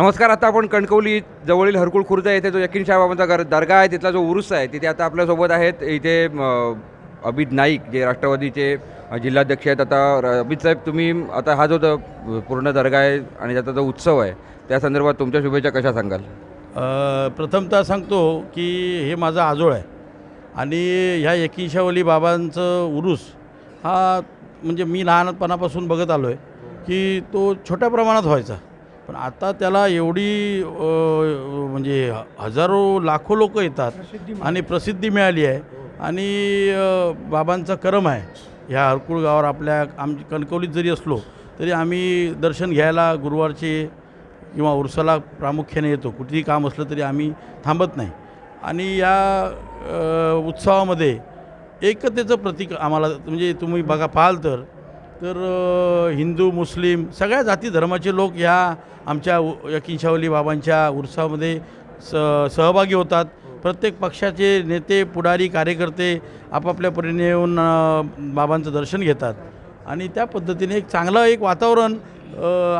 नमस्कार आता आपण कणकवली जवळील हरकुळ खुर्द येथे जो यकीन शाहबाबांचा घर दर्गा आहे तिथला जो उरुस आहे तिथे आता आपल्यासोबत आहेत. इथे अ, अभित नाईक जे राष्ट्रवादीचे जिल्हाध्यक्ष आहेत. आता अभित साहेब तुम्ही आता हा जो पूर्ण दर्गा आहे आणि त्याचा जो उत्सव आहे त्या संदर्भात तुमच्या शुभेच्छा कशा सांगाल? प्रथमतः सांगतो की हे माझा आजोळ आहे. आणि ह्या एकिशावली बाबांचं उरुस हा म्हणजे मी लहानपणापासून बघत आलो आहे की तो छोट्या प्रमाणात व्हायचा. पण आता त्याला एवढी म्हणजे हजारो लाखो लोक येतात आणि प्रसिद्धी मिळाली आहे. आणि बाबांचा करम आहे. ह्या हरकुळ गावावर आपल्या आम कणकवलीत जरी असलो तरी आम्ही दर्शन घ्यायला गुरुवारचे किंवा उरसाला प्रामुख्याने येतो. कुठेही काम असलं तरी आम्ही थांबत नाही. आणि या उत्सवामध्ये एकतेचं प्रतीक आम्हाला म्हणजे तुम्ही बघा पाहाल तर तर हिंदू मुस्लिम सगळ्या जाती धर्माचे लोक ह्या आमच्या यकीनशावली बाबांच्या उर्सामध्ये स सहभागी होतात. प्रत्येक पक्षाचे नेते पुढारी कार्यकर्ते आपापल्या परीने येऊन बाबांचं दर्शन घेतात. आणि त्या पद्धतीने एक चांगलं एक वातावरण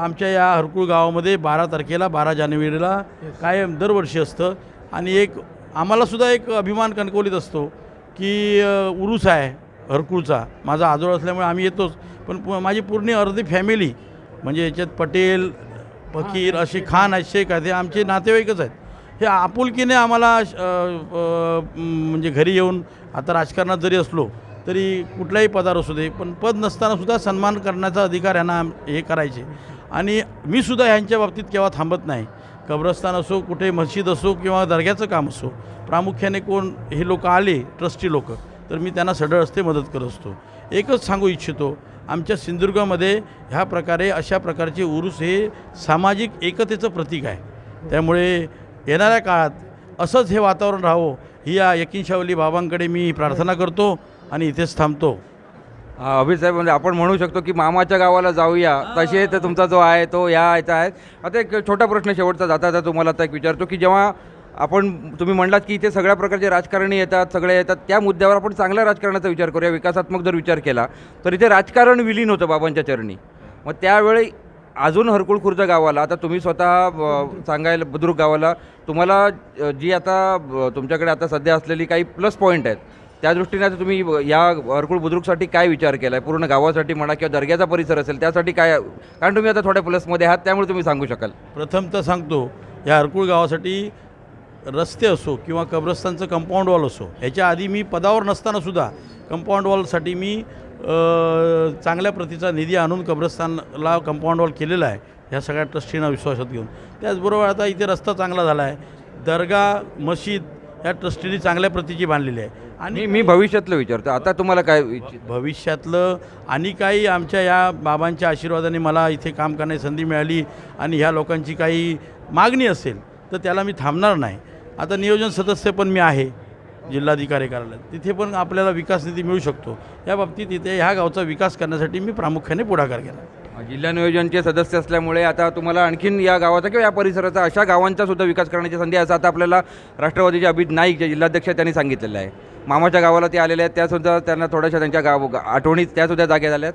आमच्या या हरकुळ गावामध्ये बारा तारखेला बारा जानेवारीला कायम दरवर्षी असतं. आणि एक आम्हालासुद्धा एक अभिमान कणकवलीत असतो की उरूस आहे. हरकुळचा. माझा आजोळ असल्यामुळे आम्ही येतोच. पण माझी पूर्ण अर्धी फॅमिली म्हणजे याच्यात पटेल फकीर असे खान शेख आहेत हे आमचे नातेवाईकच आहेत. हे आपुलकीने आम्हाला म्हणजे घरी येऊन आता राजकारणात जरी असलो तरी कुठल्याही पदावर असू दे पण पद नसताना सुद्धा सन्मान करण्याचा अधिकार यांना हे करायचे. आणि मी सुद्धा ह्यांच्या बाबतीत केव्हा थांबत नाही. कब्रस्तान असो कुठे मस्जिद असो किंवा दर्ग्याचं काम असो प्रामुख्याने कोण हे लोक आले ट्रस्टी लोक. तर मी त्यांना सडळ असते मदत करत असतो. एकच सांगू इच्छितो आमच्या सिंधुदुर्गामध्ये ह्या प्रकारे अशा प्रकारचे उरूस हे सामाजिक एकतेचं प्रतीक आहे. त्यामुळे येणाऱ्या काळात असंच हे वातावरण राहावं ही या यकीनशावली बाबांकडे मी प्रार्थना करतो आणि इथेच थांबतो. अ, साहेब म्हणजे आपण म्हणू शकतो की मामाच्या गावाला जाऊया. तसे तर तुमचा जो आहे तो या याचा आहे. आता एक छोटा प्रश्न शेवटचा जाता जाता तुम्हाला आता एक विचारतो की जेव्हा आपण तुम्ही म्हणलात की इथे सगळ्या प्रकारचे राजकारणी येतात सगळे येतात. त्या मुद्द्यावर आपण चांगल्या राजकारणाचा विचार करूया विकासात्मक जर विचार केला तर इथे राजकारण विलीन होतं बाबांच्या चरणी. मग त्यावेळी अजून हरकुळ खुर्द गावाला आता तुम्ही स्वतः सांगायला बुद्रुक गावाला तुम्हाला जी आता तुमच्याकडे आता सध्या असलेली काही प्लस पॉईंट आहेत त्या दृष्टीने आता तुम्ही या हरकुळ बुद्रुकसाठी काय विचार केला आहे पूर्ण गावासाठी म्हणा किंवा दर्ग्याचा परिसर असेल त्यासाठी काय कारण तुम्ही आता थोड्या प्लसमध्ये आहात त्यामुळे तुम्ही सांगू शकाल. प्रथम तर सांगतो या हरकुळ गावासाठी रस्ते असो किंवा कब्रस्तानचं कंपाऊंड वॉल असो ह्याच्या आधी मी पदावर नसतानासुद्धा कंपाऊंड वॉलसाठी मी चांगल्या प्रतीचा निधी आणून कब्रस्तानला कंपाऊंड वॉल केलेला आहे ह्या सगळ्या ट्रस्टींना विश्वासात घेऊन. त्याचबरोबर आता इथे रस्ता चांगला झाला आहे. दर्गा मशीद या ट्रस्टीने चांगल्या प्रतीची बांधलेली आहे. आणि मी भविष्यातलं विचारतो. आता तुम्हाला काय भविष्यातलं आणि काही आमच्या या बाबांच्या आशीर्वादाने मला इथे काम करण्याची संधी मिळाली आणि ह्या लोकांची काही मागणी असेल तर त्याला मी थांबणार नाही. आता नियोजन सदस्य पण मी आहे जिल्हाधिकारी कार्यालयात. तिथे पण आपल्याला विकास निधी मिळू शकतो. या बाबतीत इथे ह्या गावचा विकास करण्यासाठी मी प्रामुख्याने पुढाकार केला जिल्हा नियोजनचे सदस्य असल्यामुळे आता तुम्हाला आणखीन या गावाचा किंवा या परिसराचा अशा गावांचा सुद्धा विकास करण्याची संधी असं आता आपल्याला राष्ट्रवादीचे अभित नाईक जे जिल्हाध्यक्ष त्यांनी सांगितलेलं आहे. मामाच्या गावाला ते आलेले आहेत त्यासुद्धा त्यांना थोड्याशा त्यांच्या गाव आठवणीत त्यासुद्धा जागे आहेत.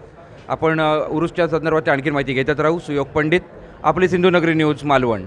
आपण उरुसच्या संदर्भात आणखीन माहिती घेतच राहू. सुयोग पंडित आपली सिंधुनगरी न्यूज मालवण.